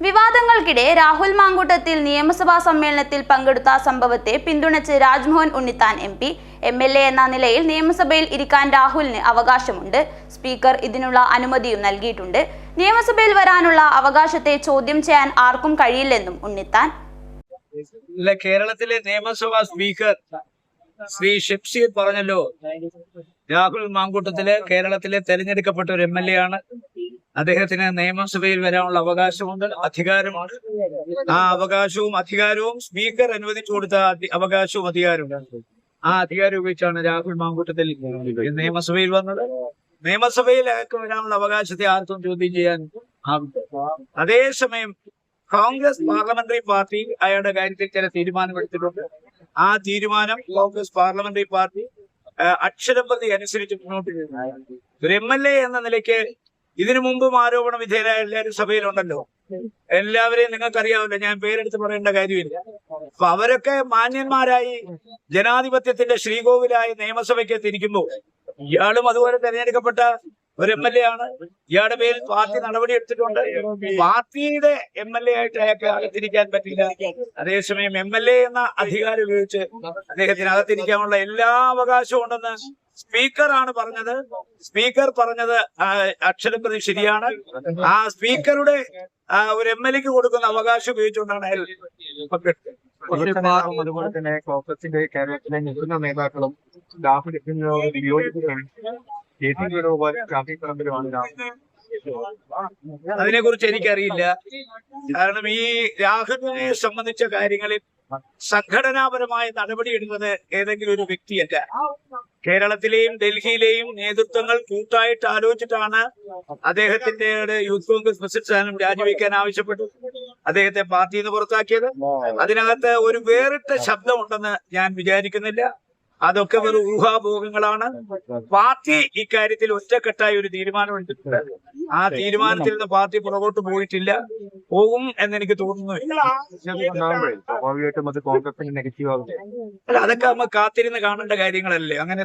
വിവാദങ്ങൾക്കിടെ രാഹുൽ മാങ്കൂട്ടത്തിൽ നിയമസഭാ സമ്മേളനത്തിൽ പങ്കെടുത്ത സംഭവത്തെ പിന്തുണച്ച് Rajmohan Unnithan M P M L A എന്ന നിലയിൽ നിയമസഭയിൽ ഇരിക്കാൻ രാഹുലിന് അവകാശമുണ്ട്. സ്പീക്കർ ഇതിനുള്ള അനുമതിയും നൽകിയിട്ടുണ്ട്. നിയമസഭയിൽ വരാനുള്ള അവകാശത്തെ ചോദ്യം ചെയ്യാൻ ആർക്കും കഴിയില്ലെന്നും ഉണ്ണിത്താൻ. കേരളത്തിലെ നിയമസഭാ സ്പീക്കർ ശ്രീ ഷെപ്സീർ പറഞ്ഞല്ലോ രാഹുൽ മാങ്കൂട്ടത്തിൽ കേരളത്തിലെ തെരഞ്ഞെടുക്കപ്പെട്ട ഒരു എം എൽ എ ആണ്. അദ്ദേഹത്തിന് നിയമസഭയിൽ വരാനുള്ള അവകാശമുണ്ട് അധികാരമാണ് ആ അവകാശവും അധികാരവും സ്പീക്കർ അനുവദിച്ചു കൊടുത്ത അവകാശവും അധികാരവും ആ അധികാരം ഉപയോഗിച്ചാണ് രാഹുൽ മാങ്കൂട്ടത്തിൽ നിയമസഭയിൽ വന്നത്. നിയമസഭയിൽ അയാൾക്ക് വരാനുള്ള അവകാശത്തെ ആർക്കും ചോദ്യം ചെയ്യാൻ അതേസമയം കോൺഗ്രസ് പാർലമെന്ററി പാർട്ടി അയാളുടെ കാര്യത്തിൽ ചില തീരുമാനമെടുത്തിട്ടുണ്ട് ആ തീരുമാനം കോൺഗ്രസ് പാർലമെന്ററി പാർട്ടി അക്ഷരപ്രതി അനുസരിച്ച് മുന്നോട്ട് എം എൽ എ എന്ന നിലയ്ക്ക് ഇതിനു മുമ്പും ആരോപണ വിധേയരായ എല്ലാവരും സഭയിലുണ്ടല്ലോ. എല്ലാവരെയും നിങ്ങൾക്കറിയാമല്ലോ ഞാൻ പേരെടുത്ത് പറയേണ്ട കാര്യമില്ല. അപ്പൊ അവരൊക്കെ മാന്യന്മാരായി ജനാധിപത്യത്തിന്റെ ശ്രീകോവിലായി നിയമസഭയ്ക്ക് തിരിക്കുമ്പോൾ ഇയാളും അതുപോലെ തെരഞ്ഞെടുക്കപ്പെട്ട ഒരു എം എൽ എ ആണ്. ഇയാളുടെ പേരിൽ പാർട്ടി നടപടി എടുത്തിട്ടുണ്ട്. പാർട്ടിയുടെ എം എൽ എ ആയിട്ട് അയാൾക്ക് അകത്തിരിക്കാൻ പറ്റില്ല. അതേസമയം എം എൽ എ എന്ന അധികാരം ഉപയോഗിച്ച് അദ്ദേഹത്തിന് അകത്തിരിക്കാനുള്ള എല്ലാ അവകാശവും ഉണ്ടെന്ന് സ്പീക്കർ ആണ് പറഞ്ഞത്. സ്പീക്കർ പറഞ്ഞത് അക്ഷരം പ്രതി ശരിയാണ്. ആ സ്പീക്കറുടെ ഒരു എം എൽ എക്ക് കൊടുക്കുന്ന അവകാശം ഉപയോഗിച്ചുകൊണ്ടാണ് അയാൾ അതുപോലെ തന്നെ കോൺഗ്രസിന്റെ കേരളത്തിലെ മുതിർന്ന നേതാക്കളും രാഹുലിനോട് വിയോജിക്കുകയാണ് കെ ടി വേണുഗോപാൽ ഷാഫി പറമ്പിലുമാണ് രാഹുൽ അതിനെ കുറിച്ച് എനിക്കറിയില്ല. കാരണം ഈ രാഹുലിനെ സംബന്ധിച്ച കാര്യങ്ങളിൽ സംഘടനാപരമായ നടപടി എടുക്കുന്നത് ഏതെങ്കിലും ഒരു വ്യക്തിയല്ല. കേരളത്തിലെയും ഡൽഹിയിലെയും നേതൃത്വങ്ങൾ കൂട്ടായിട്ട് ആലോചിച്ചിട്ടാണ് അദ്ദേഹത്തിന്റെ യൂത്ത് കോൺഗ്രസ് പ്രസിഡന്റ് സ്ഥാനം രാജിവെക്കാൻ ആവശ്യപ്പെട്ടു അദ്ദേഹത്തെ പാർട്ടിയിൽ നിന്ന് പുറത്താക്കിയത്. അതിനകത്ത് ഒരു വേറിട്ട ശബ്ദമുണ്ടെന്ന് ഞാൻ വിചാരിക്കുന്നില്ല. അതൊക്കെ വെറും ഊഹാഭോഗങ്ങളാണ് പാർട്ടി ഇക്കാര്യത്തിൽ ഒറ്റക്കെട്ടായി ഒരു തീരുമാനമെടുത്തിട്ടുണ്ട്. ആ തീരുമാനത്തിൽ നിന്ന് പാർട്ടി പുറകോട്ട് പോയിട്ടില്ല. പോകും എന്നെനിക്ക് തോന്നുന്നു. അതൊക്കെ നമ്മൾ കാത്തിരുന്ന് കാണേണ്ട കാര്യങ്ങളല്ലേ? അങ്ങനെ